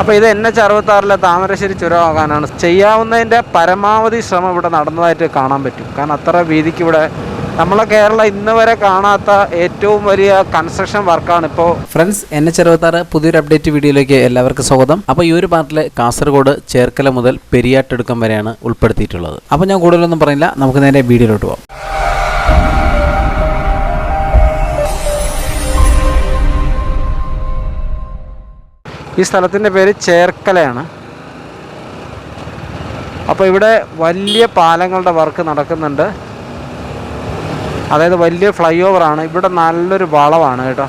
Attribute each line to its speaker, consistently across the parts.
Speaker 1: അപ്പോൾ ഇത് N H അറുപത്താറിലെ താമരശ്ശേരി ചുരമാകാനാണ്. ചെയ്യാവുന്നതിന്റെ പരമാവധി ശ്രമം ഇവിടെ നടന്നതായിട്ട് കാണാൻ പറ്റും. കാരണം അത്ര വീതിക്ക് ഇവിടെ നമ്മളെ കേരളം ഇന്ന് വരെ കാണാത്ത ഏറ്റവും വലിയ കൺസ്ട്രക്ഷൻ വർക്കാണ് ഇപ്പോൾ
Speaker 2: ഫ്രണ്ട്സ് എൻ എച്ച് അറുപത്താറ് പുതിയൊരു അപ്ഡേറ്റ് വീഡിയോയിലേക്ക് എല്ലാവർക്കും സ്വാഗതം. അപ്പോൾ ഈ ഒരു പാർട്ടിലെ കാസർഗോഡ് ചേർക്കല മുതൽ പെരിയാട്ടെടുക്കം വരെയാണ് ഉൾപ്പെടുത്തിയിട്ടുള്ളത്. അപ്പോൾ ഞാൻ കൂടുതലൊന്നും പറയില്ല നമുക്ക് നേരെ വീഡിയോയിലോട്ട് പോകാം
Speaker 1: ഈ സ്ഥലത്തിന്റെ പേര് ചേർക്കലയാണ്. അപ്പോൾ ഇവിടെ വലിയ പാലങ്ങളുടെ വർക്ക് നടക്കുന്നുണ്ട്. അതായത് വലിയ ഫ്ലൈ ഓവറാണ് ഇവിടെ നല്ലൊരു വളവാണ് കേട്ടോ.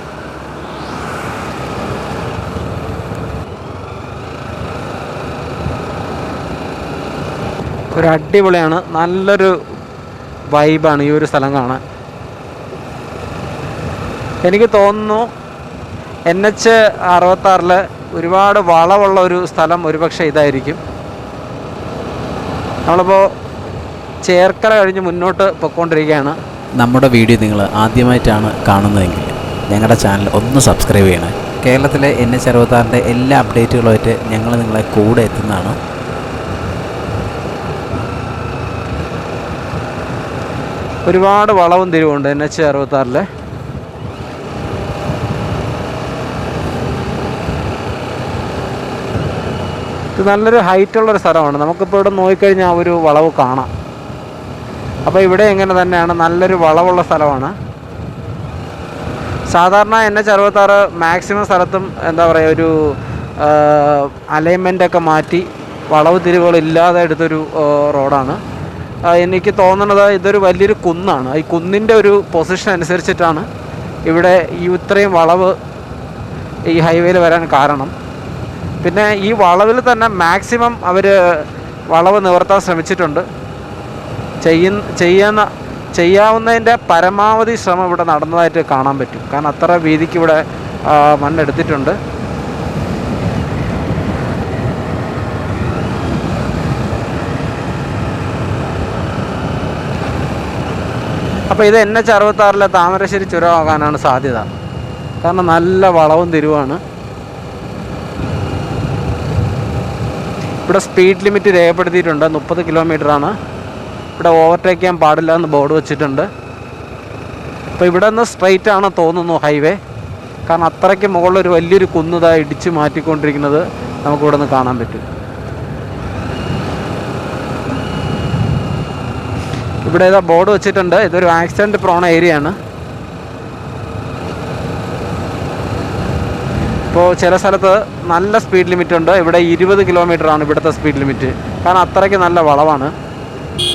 Speaker 1: ഒരു അടിപൊളിയാണ്. നല്ലൊരു വൈബാണ് ഈ ഒരു സ്ഥലം കാണാൻ. എനിക്ക് തോന്നുന്നു എൻ എച്ച് അറുപത്താറിൽ ഒരുപാട് വളവുള്ള ഒരു സ്ഥലം ഒരുപക്ഷെ ഇതായിരിക്കും. നമ്മളിപ്പോൾ ചേർക്കര കഴിഞ്ഞ് മുന്നോട്ട് പൊയ്ക്കൊണ്ടിരിക്കുകയാണ്
Speaker 2: നമ്മുടെ വീഡിയോ നിങ്ങൾ ആദ്യമായിട്ടാണ് കാണുന്നതെങ്കിൽ ഞങ്ങളുടെ ചാനൽ ഒന്ന് സബ്സ്ക്രൈബ് ചെയ്യണേ. കേരളത്തിലെ എൻ എച്ച് അറുപത്താറിന്റെ എല്ലാ അപ്ഡേറ്റുകളുമായിട്ട് ഞങ്ങൾ നിങ്ങളെ കൂടെ എത്തുന്നതാണ്.
Speaker 1: ഒരുപാട് വളവും തിരിവുണ്ട് എൻ എച്ച് അറുപത്താറിൽ ഇത് നല്ലൊരു ഹൈറ്റുള്ളൊരു സ്ഥലമാണ്. നമുക്കിപ്പോൾ ഇവിടെ നോക്കിക്കഴിഞ്ഞാൽ ഒരു വളവ് കാണാം. അപ്പോൾ ഇവിടെ എങ്ങനെ തന്നെയാണ്. നല്ലൊരു വളവുള്ള സ്ഥലമാണ്. സാധാരണ എൻ എച്ച് അറുപത്താറ് മാക്സിമം സ്ഥലത്തും എന്താ പറയുക ഒരു അലൈൻമെന്റ് ഒക്കെ മാറ്റി വളവ് തിരിവുകൾ ഇല്ലാതെ എടുത്തൊരു റോഡാണ്. എനിക്ക് തോന്നുന്നത് ഇതൊരു വലിയൊരു കുന്നാണ്. ഈ കുന്നിന്റെ ഒരു പൊസിഷൻ അനുസരിച്ചിട്ടാണ് ഇവിടെ ഈ ഇത്രയും വളവ് ഈ ഹൈവേയിൽ വരാൻ കാരണം. പിന്നെ ഈ വളവിൽ തന്നെ മാക്സിമം അവർ വളവ് നിവർത്താൻ ശ്രമിച്ചിട്ടുണ്ട്. ചെയ്യുന്ന ചെയ്യുന്ന ചെയ്യാവുന്നതിന്റെ പരമാവധി ശ്രമം ഇവിടെ നടന്നതായിട്ട് കാണാൻ പറ്റും. കാരണം അത്ര വീതിക്ക് ഇവിടെ മണ്ണെടുത്തിട്ടുണ്ട്. അപ്പോൾ ഇത് എൻ എച്ച് അറുപത്താറിലെ താമരശ്ശേരി ചുരമാകാനാണ് സാധ്യത. കാരണം നല്ല വളവും തിരുവാണ്. ഇവിടെ സ്പീഡ് ലിമിറ്റ് രേഖപ്പെടുത്തിയിട്ടുണ്ട്. മുപ്പത് ആണ്. ഇവിടെ ഓവർടേക്ക് ചെയ്യാൻ പാടില്ല എന്ന് ബോർഡ് വെച്ചിട്ടുണ്ട്. അപ്പോൾ ഇവിടെ നിന്ന് സ്ട്രൈറ്റ് ആണ് തോന്നുന്നു ഹൈവേ കാരണം അത്രയ്ക്ക് മുകളിൽ ഒരു വലിയൊരു കുന്നതായി ഇടിച്ച് മാറ്റിക്കൊണ്ടിരിക്കുന്നത് നമുക്കിവിടെ നിന്ന് കാണാൻ പറ്റും. ഇവിടെ ഏതാ ബോർഡ് വെച്ചിട്ടുണ്ട്. ഇതൊരു ആക്സിഡന്റ് പ്രോണ ഏരിയ ഇപ്പോൾ ചില സ്ഥലത്ത് നല്ല സ്പീഡ് ലിമിറ്റ് ഉണ്ട്. ഇവിടെ ഇരുപത് ആണ് ഇവിടുത്തെ സ്പീഡ് ലിമിറ്റ് കാരണം അത്രയ്ക്ക് നല്ല വളവാണ്.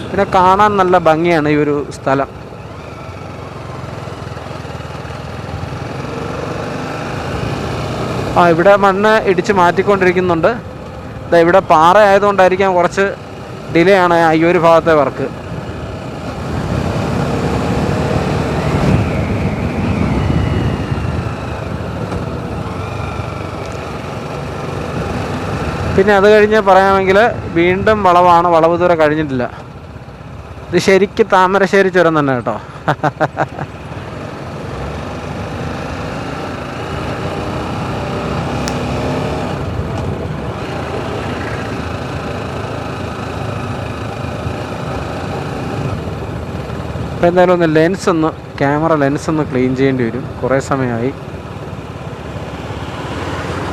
Speaker 1: പിന്നെ കാണാൻ നല്ല ഭംഗിയാണ് ഈ ഒരു സ്ഥലം. ആ ഇവിടെ മണ്ണ് ഇടിച്ച് മാറ്റിക്കൊണ്ടിരിക്കുന്നുണ്ട്. ഇവിടെ പാറ ആയതുകൊണ്ടായിരിക്കാം കുറച്ച് ഡിലേ ആണ് ഈ ഒരു ഭാഗത്തെ വർക്ക് പിന്നെ അത് കഴിഞ്ഞ് പറയാമെങ്കിൽ വീണ്ടും വളവാണ്. വളവ് ദൂരെ കഴിഞ്ഞിട്ടില്ല. ഇത് ശരിക്കും താമരശ്ശേരി ചുരം തന്നെ കേട്ടോ. എന്തായാലും ഒന്ന് ലെൻസ് ഒന്ന് ക്യാമറ ലെൻസ് ഒന്ന് ക്ലീൻ ചെയ്യേണ്ടി വരും. കുറേ സമയമായി.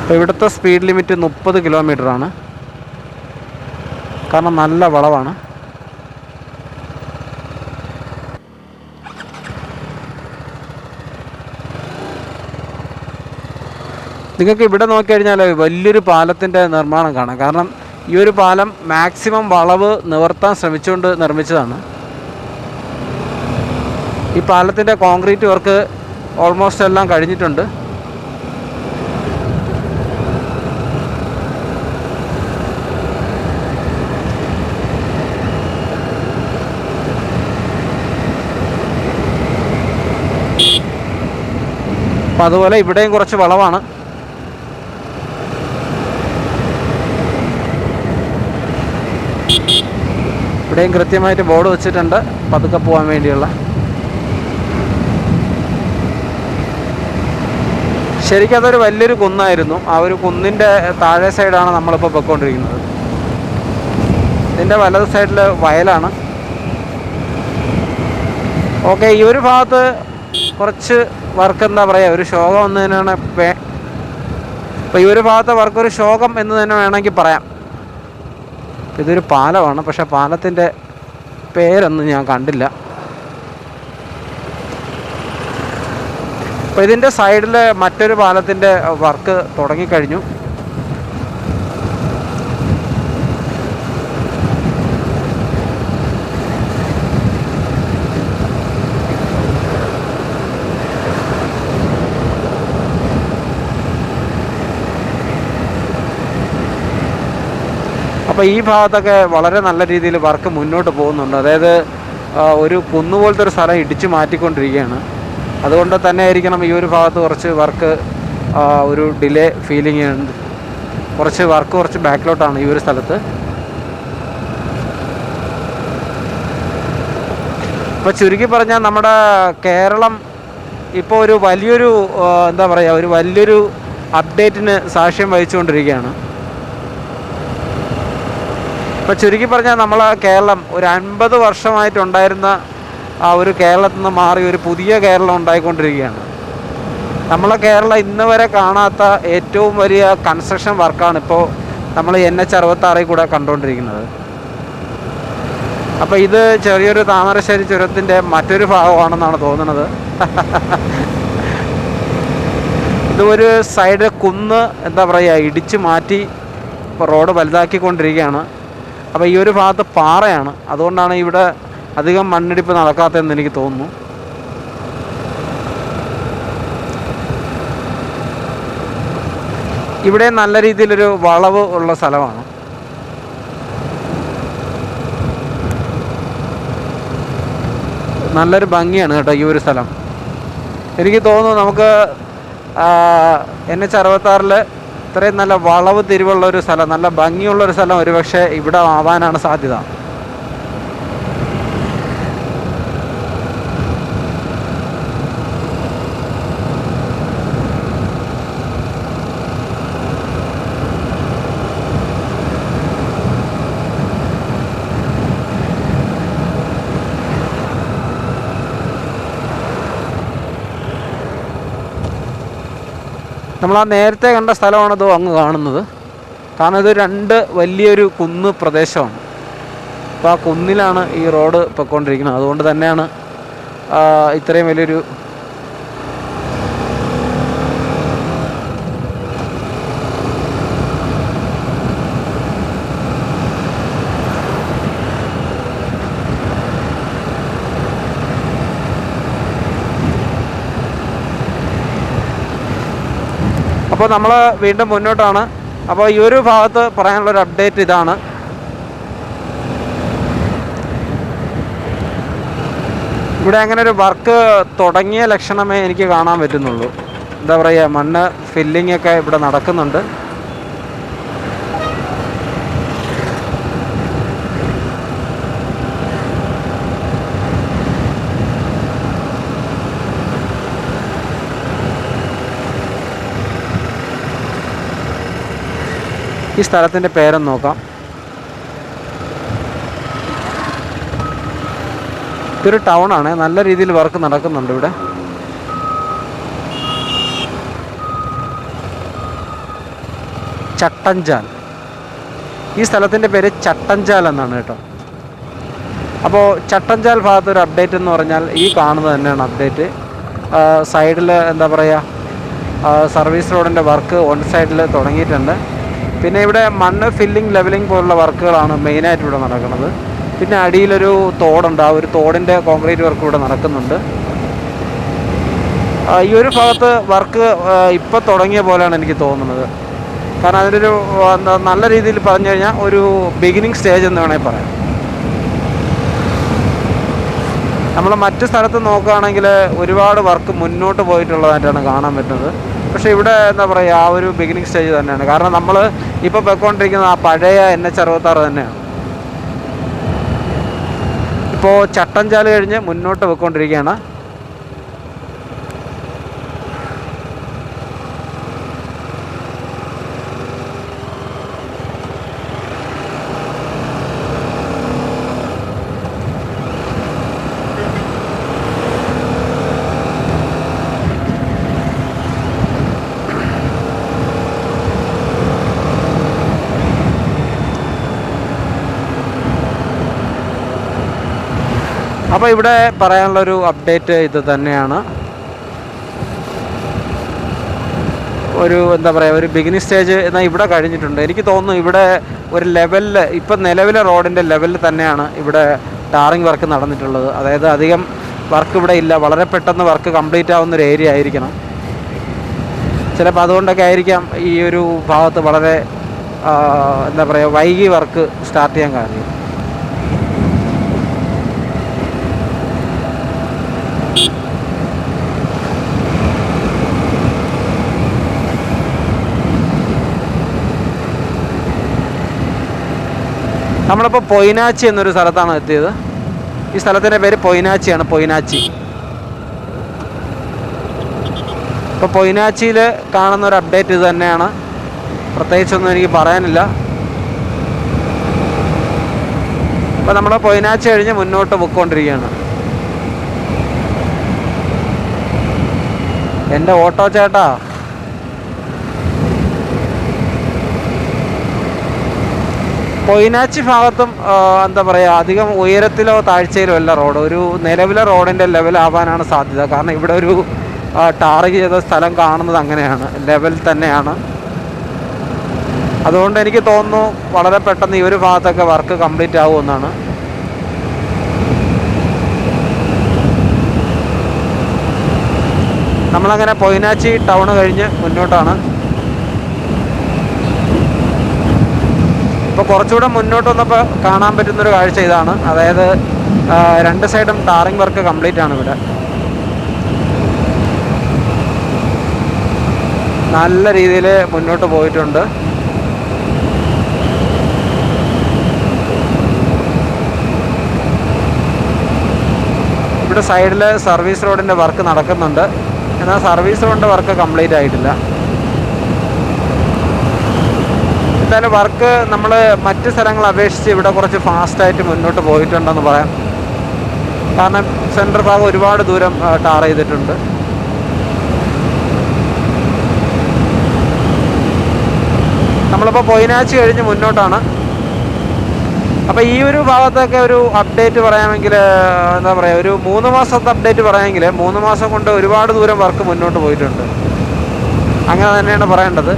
Speaker 1: അപ്പോൾ ഇവിടുത്തെ സ്പീഡ് ലിമിറ്റ് മുപ്പത് ആണ്. കാരണം നല്ല വളവാണ്. നിങ്ങൾക്ക് ഇവിടെ നോക്കിക്കഴിഞ്ഞാൽ വലിയൊരു പാലത്തിന്റെ നിർമ്മാണം കാണാം. കാരണം ഈ ഒരു പാലം മാക്സിമം വളവ് നിവർത്താൻ ശ്രമിച്ചുകൊണ്ട് നിർമ്മിച്ചതാണ്. ഈ പാലത്തിന്റെ കോൺക്രീറ്റ് വർക്ക് ഓൾമോസ്റ്റ് എല്ലാം കഴിഞ്ഞിട്ടുണ്ട്. അപ്പം അതുപോലെ ഇവിടെയും കുറച്ച് വളവാണ്. ഇവിടെയും കൃത്യമായിട്ട് ബോർഡ് വെച്ചിട്ടുണ്ട്. പതുക്കെ പോകാൻ വേണ്ടിയുള്ള. ശരിക്കും അതൊരു വലിയൊരു കുന്നായിരുന്നു. ആ ഒരു കുന്നിന്റെ താഴെ സൈഡാണ് നമ്മളിപ്പോൾ പൊയ്ക്കൊണ്ടിരിക്കുന്നത്. ഇതിന്റെ വലത് സൈഡിൽ വയലാണ്. ഓക്കെ ഈ ഒരു ഭാഗത്ത് കുറച്ച് വർക്ക് എന്താ പറയുക ഒരു ശോകം എന്ന് തന്നെയാണ് അപ്പോൾ ഈ ഒരു ഭാഗത്തെ വർക്ക് ഒരു ശോകം എന്ന് തന്നെ വേണമെങ്കിൽ പറയാം. ഇതൊരു പാലമാണ് പക്ഷേ പാലത്തിന്റെ പേരൊന്നും ഞാൻ കണ്ടില്ല. അപ്പോൾ ഇതിന്റെ സൈഡിൽ മറ്റൊരു പാലത്തിന്റെ വർക്ക് തുടങ്ങിക്കഴിഞ്ഞു. അപ്പോൾ ഈ ഭാഗത്തൊക്കെ വളരെ നല്ല രീതിയിൽ വർക്ക് മുന്നോട്ട് പോകുന്നുണ്ട്. അതായത് ഒരു കുന്നുപോലത്തെ ഒരു സ്ഥലം ഇടിച്ചു മാറ്റിക്കൊണ്ടിരിക്കുകയാണ്. അതുകൊണ്ട് തന്നെ ആയിരിക്കണം ഈ ഒരു ഭാഗത്ത് കുറച്ച് വർക്ക് ഒരു ഡിലേ ഫീലിംഗ് ഉണ്ട്. കുറച്ച് വർക്ക് കുറച്ച് ബാക്കിലോട്ടാണ് ഈ ഒരു സ്ഥലത്ത്. ഇപ്പോൾ ചുരുക്കി പറഞ്ഞാൽ നമ്മുടെ കേരളം ഇപ്പോൾ ഒരു വലിയൊരു എന്താ പറയുക ഒരു വലിയൊരു അപ്ഡേറ്റിന് സാക്ഷ്യം വഹിച്ചുകൊണ്ടിരിക്കുകയാണ്. ഇപ്പോൾ ചുരുക്കി പറഞ്ഞാൽ നമ്മൾ കേരളം ഒരു അൻപത് വർഷമായിട്ടുണ്ടായിരുന്ന ആ ഒരു കേരളത്തിൽ നിന്ന് മാറി ഒരു പുതിയ കേരളം ഉണ്ടായിക്കൊണ്ടിരിക്കുകയാണ്. നമ്മളെ കേരളം ഇന്ന് വരെ കാണാത്ത ഏറ്റവും വലിയ കൺസ്ട്രക്ഷൻ വർക്കാണ് ഇപ്പോൾ നമ്മൾ എൻ എച്ച് അറുപത്താറിൽ കൂടെ കണ്ടുകൊണ്ടിരിക്കുന്നത്. അപ്പോൾ ഇത് ചെറിയൊരു താമരശ്ശേരി ചുരത്തിന്റെ മറ്റൊരു ഭാഗമാണെന്നാണ് തോന്നുന്നത്. ഇത് ഒരു സൈഡ് കുന്ന് എന്താ പറയുക ഇടിച്ച് മാറ്റി റോഡ് വലുതാക്കിക്കൊണ്ടിരിക്കുകയാണ്. അപ്പോൾ ഈ ഒരു ഭാഗത്ത് പാറയാണ്. അതുകൊണ്ടാണ് ഇവിടെ അധികം മണ്ണിടിപ്പ് നടക്കാത്തതെന്ന് എനിക്ക് തോന്നുന്നു. ഇവിടെ നല്ല രീതിയിലൊരു വളവ് ഉള്ള സ്ഥലമാണ്. നല്ലൊരു ഭംഗിയാണ് കേട്ടോ ഈ ഒരു സ്ഥലം. എനിക്ക് തോന്നുന്നു നമുക്ക് എൻ എച്ച് അറുപത്താറിൽ ഇത്രയും നല്ല വളവ് തിരിവുള്ള ഒരു സ്ഥലം നല്ല ഭംഗിയുള്ള ഒരു സ്ഥലം ഒരുപക്ഷെ ഇവിടെ ആവാനാണ് സാധ്യത. നമ്മൾ ആ നേരത്തെ കണ്ട സ്ഥലമാണ് ഇത് അങ്ങ് കാണുന്നത്. കാരണം ഇത് രണ്ട് വലിയൊരു കുന്ന് പ്രദേശമാണ്. അപ്പോൾ ആ കുന്നിലാണ് ഈ റോഡ് പൊയ്ക്കൊണ്ടിരിക്കുന്നത് അതുകൊണ്ട് തന്നെയാണ് ഇത്രയും വലിയൊരു അപ്പോൾ നമ്മൾ വീണ്ടും മുന്നോട്ടാണ്. അപ്പോൾ ഈ ഒരു ഭാഗത്ത് പറയാനുള്ളൊരു അപ്ഡേറ്റ് ഇതാണ്. ഇവിടെ അങ്ങനെ ഒരു വർക്ക് തുടങ്ങിയ ലക്ഷണമേ എനിക്ക് കാണാൻ പറ്റുന്നുള്ളൂ. എന്താ പറയുക മണ്ണ് ഫില്ലിങ്ങൊക്കെ ഇവിടെ നടക്കുന്നുണ്ട്. ഈ സ്ഥലത്തിന്റെ പേരൊന്ന് നോക്കാം. ഇതൊരു ടൗൺ ആണ്. നല്ല രീതിയിൽ വർക്ക് നടക്കുന്നുണ്ട് ഇവിടെ. ചട്ടഞ്ചാൽ. ഈ സ്ഥലത്തിന്റെ പേര് ചട്ടഞ്ചാൽ എന്നാണ് കേട്ടോ. അപ്പോൾ ചട്ടഞ്ചാൽ ഭാഗത്ത് ഒരു അപ്ഡേറ്റ് എന്ന് പറഞ്ഞാൽ ഈ കാണുന്നത് തന്നെയാണ് അപ്ഡേറ്റ് സൈഡിൽ എന്താ പറയുക സർവീസ് റോഡിന്റെ വർക്ക് വൺ സൈഡിൽ തുടങ്ങിയിട്ടുണ്ട്. പിന്നെ ഇവിടെ മണ്ണ് ഫില്ലിംഗ് ലെവലിംഗ് പോലുള്ള വർക്കുകളാണ് മെയിനായിട്ട് ഇവിടെ നടക്കുന്നത്. പിന്നെ അടിയിലൊരു തോടുണ്ട്. ആ ഒരു തോടിന്റെ കോൺക്രീറ്റ് വർക്ക് ഇവിടെ നടക്കുന്നുണ്ട്. ഈ ഒരു ഭാഗത്ത് വർക്ക് ഇപ്പം തുടങ്ങിയ പോലെയാണ് എനിക്ക് തോന്നുന്നത്. കാരണം അതിനൊരു നല്ല രീതിയിൽ പറഞ്ഞു കഴിഞ്ഞാൽ ഒരു ബിഗിനിങ് സ്റ്റേജ് എന്ന് വേണമെങ്കിൽ പറയാം. നമ്മൾ മറ്റു സ്ഥലത്ത് നോക്കുകയാണെങ്കിൽ ഒരുപാട് വർക്ക് മുന്നോട്ട് പോയിട്ടുള്ളതായിട്ടാണ് കാണാൻ പറ്റുന്നത്. പക്ഷേ ഇവിടെ എന്താ പറയുക ആ ഒരു ബിഗിനിങ് സ്റ്റേജ് തന്നെയാണ്. കാരണം നമ്മൾ ഇപ്പോൾ പോയിക്കൊണ്ടിരിക്കുന്ന ആ പഴയ എൻ എച്ച് അറുപത്താറ് തന്നെയാണ് ഇപ്പോൾ ചട്ടഞ്ചാൽ കഴിഞ്ഞ് മുന്നോട്ട് പോയിക്കൊണ്ടിരിക്കുകയാണ്. അപ്പോൾ ഇവിടെ പറയാനുള്ളൊരു അപ്ഡേറ്റ് ഇത് തന്നെയാണ്. ഒരു എന്താ പറയുക ഒരു ബിഗിനിങ് സ്റ്റേജ് എന്നാൽ ഇവിടെ കഴിഞ്ഞിട്ടുണ്ട്. എനിക്ക് തോന്നുന്നു ഇവിടെ ഒരു ലെവലിൽ ഇപ്പം നിലവിലെ റോഡിന്റെ ലെവലിൽ തന്നെയാണ് ഇവിടെ ടാറിങ് വർക്ക് നടന്നിട്ടുള്ളത്. അതായത് അധികം വർക്ക് ഇവിടെ ഇല്ല. വളരെ പെട്ടെന്ന് വർക്ക് കംപ്ലീറ്റ് ആവുന്ന ഒരു ഏരിയ ആയിരിക്കണം. ചിലപ്പോൾ അതുകൊണ്ടൊക്കെ ആയിരിക്കാം ഈ ഒരു ഭാഗത്ത് വളരെ എന്താ പറയുക വൈകി വർക്ക് സ്റ്റാർട്ട് ചെയ്യാൻ കാരണം. നമ്മളിപ്പോൾ പൊയിനാച്ചി എന്നൊരു സ്ഥലത്താണ് എത്തിയത്. ഈ സ്ഥലത്തിന്റെ പേര് പൊയിനാച്ചിയാണ് പൊയിനാച്ചി. ഇപ്പോൾ പൊയിനാച്ചിയിൽ കാണുന്ന ഒരു അപ്ഡേറ്റ് ഇത് തന്നെയാണ്. പ്രത്യേകിച്ചൊന്നും എനിക്ക് പറയാനില്ല. അപ്പോൾ നമ്മൾ പൊയിനാച്ചി കഴിഞ്ഞ് മുന്നോട്ട് പൊയ്ക്കൊണ്ടിരിക്കുകയാണ്. എന്റെ ഓട്ടോ ചേട്ടാ പൊയിനാച്ചി ഭാഗത്തും എന്താ പറയുക അധികം ഉയരത്തിലോ താഴ്ചയിലോ അല്ല റോഡ്. ഒരു നിലവിലെ റോഡിന്റെ ലെവലാവാനാണ് സാധ്യത. കാരണം ഇവിടെ ഒരു ടാർഗ് ചെയ്ത സ്ഥലം കാണുന്നത് അങ്ങനെയാണ്. ലെവൽ തന്നെയാണ്. അതുകൊണ്ട് എനിക്ക് തോന്നുന്നു വളരെ പെട്ടെന്ന് ഈ ഒരു ഭാഗത്തൊക്കെ വർക്ക് കംപ്ലീറ്റ് ആവുമെന്നാണ് നമ്മളങ്ങനെ പൊയിനാച്ചി ടൗൺ കഴിഞ്ഞ് മുന്നോട്ടാണ്. ഇപ്പോൾ കുറച്ചുകൂടെ മുന്നോട്ട് വന്നപ്പോൾ കാണാൻ പറ്റുന്നൊരു കാഴ്ച ഇതാണ്. അതായത് രണ്ട് സൈഡും ടാറിംഗ് വർക്ക് കംപ്ലീറ്റ് ആണ് ഇവിടെ. നല്ല രീതിയിൽ മുന്നോട്ട് പോയിട്ടുണ്ട്. ഇവിടെ സൈഡിൽ സർവീസ് റോഡിന്റെ വർക്ക് നടക്കുന്നുണ്ട്. എന്നാൽ സർവീസ് റോഡിന്റെ വർക്ക് കംപ്ലീറ്റ് ആയിട്ടില്ല. എന്തായാലും വർക്ക് നമ്മൾ മറ്റ് സ്ഥലങ്ങൾ അപേക്ഷിച്ച് ഇവിടെ കുറച്ച് ഫാസ്റ്റായിട്ട് മുന്നോട്ട് പോയിട്ടുണ്ടെന്ന് പറയാം. കാരണം സെന്റർ ഭാഗം ഒരുപാട് ദൂരം ടാർ ചെയ്തിട്ടുണ്ട്. നമ്മളിപ്പോൾ പൊയിനാച്ച് കഴിഞ്ഞ് മുന്നോട്ടാണ്. അപ്പോൾ ഈ ഒരു ഭാഗത്തൊക്കെ ഒരു അപ്ഡേറ്റ് പറയാമെങ്കിൽ എന്താ പറയുക ഒരു മൂന്ന് മാസത്തെ അപ്ഡേറ്റ് പറയാമെങ്കിൽ മൂന്ന് മാസം കൊണ്ട് ഒരുപാട് ദൂരം വർക്ക് മുന്നോട്ട് പോയിട്ടുണ്ട്. അങ്ങനെ തന്നെയാണ് പറയേണ്ടത്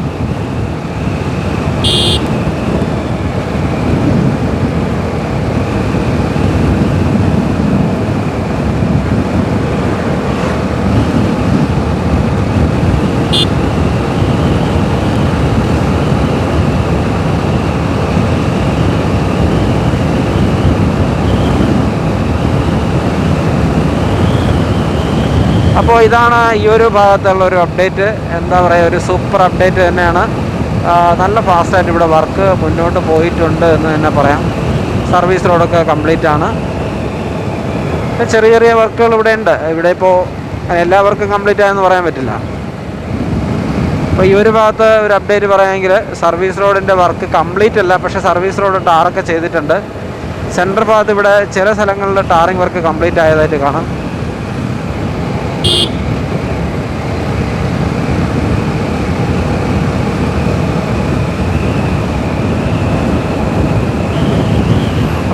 Speaker 1: അപ്പോൾ ഇതാണ് ഈ ഒരു ഭാഗത്തുള്ള ഒരു അപ്ഡേറ്റ് എന്താ പറയുക ഒരു സൂപ്പർ അപ്ഡേറ്റ് തന്നെയാണ്. നല്ല ഫാസ്റ്റായിട്ട് ഇവിടെ വർക്ക് മുന്നോട്ട് പോയിട്ടുണ്ട് എന്ന് തന്നെ പറയാം. സർവീസ് റോഡൊക്കെ കംപ്ലീറ്റ് ആണ്. ചെറിയ ചെറിയ വർക്കുകൾ ഇവിടെ ഉണ്ട്. ഇവിടെ ഇപ്പോൾ എല്ലാ വർക്കും കംപ്ലീറ്റ് ആയെന്ന് പറയാൻ പറ്റില്ല. അപ്പോൾ ഈ ഒരു ഭാഗത്ത് ഒരു അപ്ഡേറ്റ് പറയുകയാണെങ്കിൽ സർവീസ് റോഡിന്റെ വർക്ക് കംപ്ലീറ്റ് അല്ല പക്ഷേ സർവീസ് റോഡ് ടാറൊക്കെ ചെയ്തിട്ടുണ്ട്. സെൻട്രൽ ഭാഗത്ത് ഇവിടെ ചില സ്ഥലങ്ങളിൽ ടാറിങ് വർക്ക് കംപ്ലീറ്റ് ആയതായിട്ട് കാണാം.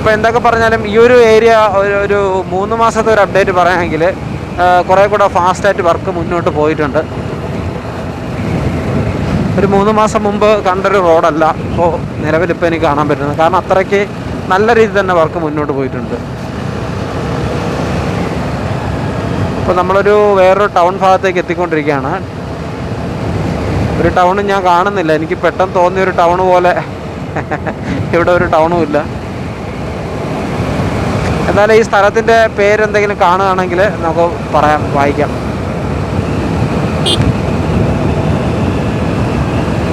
Speaker 1: അപ്പോൾ എന്തൊക്കെ പറഞ്ഞാലും ഈ ഒരു ഏരിയ ഒരു ഒരു മൂന്ന് മാസത്തെ ഒരു അപ്ഡേറ്റ് പറയുകയാണെങ്കിൽ കുറേ കൂടെ ഫാസ്റ്റായിട്ട് വർക്ക് മുന്നോട്ട് പോയിട്ടുണ്ട്. ഒരു മൂന്ന് മാസം മുമ്പ് കണ്ടൊരു റോഡല്ല ഇപ്പോൾ നിലവിലിപ്പോൾ എനിക്ക് കാണാൻ പറ്റുന്നത്. കാരണം അത്രയ്ക്ക് നല്ല രീതിയിൽ തന്നെ വർക്ക് മുന്നോട്ട് പോയിട്ടുണ്ട്. ഇപ്പോൾ നമ്മളൊരു വേറൊരു ടൗൺ ഭാഗത്തേക്ക് എത്തിക്കൊണ്ടിരിക്കുകയാണ്. ഒരു ടൗണും ഞാൻ കാണുന്നില്ല. എനിക്ക് പെട്ടെന്ന് തോന്നിയ ഒരു ടൗൺ പോലെ. ഇവിടെ ഒരു ടൗണും ഇല്ല. എന്നാലും ഈ സ്ഥലത്തിന്റെ പേരെന്തെങ്കിലും കാണുകയാണെങ്കിൽ നമുക്ക് പറയാം വായിക്കാം.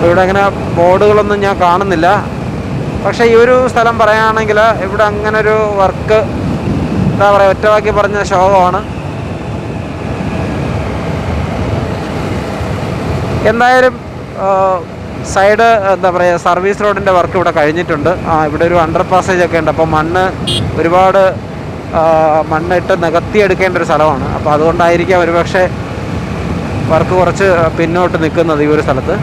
Speaker 1: ഇവിടെ അങ്ങനെ ബോർഡുകളൊന്നും ഞാൻ കാണുന്നില്ല. പക്ഷേ ഈ ഒരു സ്ഥലം പറയുകയാണെങ്കിൽ ഇവിടെ അങ്ങനെ ഒരു വർക്ക് എന്താ പറയുക ഒറ്റവാക്കി പറഞ്ഞ ശോകമാണ് എന്തായാലും സൈഡ് എന്താ പറയുക സർവീസ് റോഡിന്റെ വർക്ക് ഇവിടെ കഴിഞ്ഞിട്ടുണ്ട്. ആ ഇവിടെ ഒരു അണ്ടർ പാസേജ് ഒക്കെ ഉണ്ട്. അപ്പോൾ മണ്ണ് ഒരുപാട് മണ്ണിട്ട് നികത്തിയെടുക്കേണ്ട ഒരു സ്ഥലമാണ്. അപ്പോൾ അതുകൊണ്ടായിരിക്കാം ഒരുപക്ഷെ വർക്ക് കുറച്ച് പിന്നോട്ട് നിൽക്കുന്നത് ഈ ഒരു സ്ഥലത്ത്.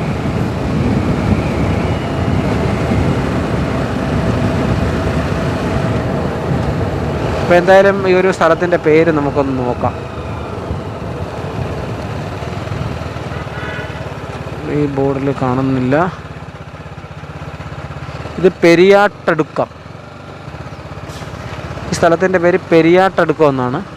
Speaker 1: അപ്പോൾ എന്തായാലും ഈ ഒരു സ്ഥലത്തിന്റെ പേര് നമുക്കൊന്ന് നോക്കാം. ഈ ബോർഡിൽ കാണുന്നില്ല. ഇത് പെരിയാട്ടടുക്കം. ഈ സ്ഥലത്തിന്റെ പേര് പെരിയാട്ടടുക്കം എന്നാണ്.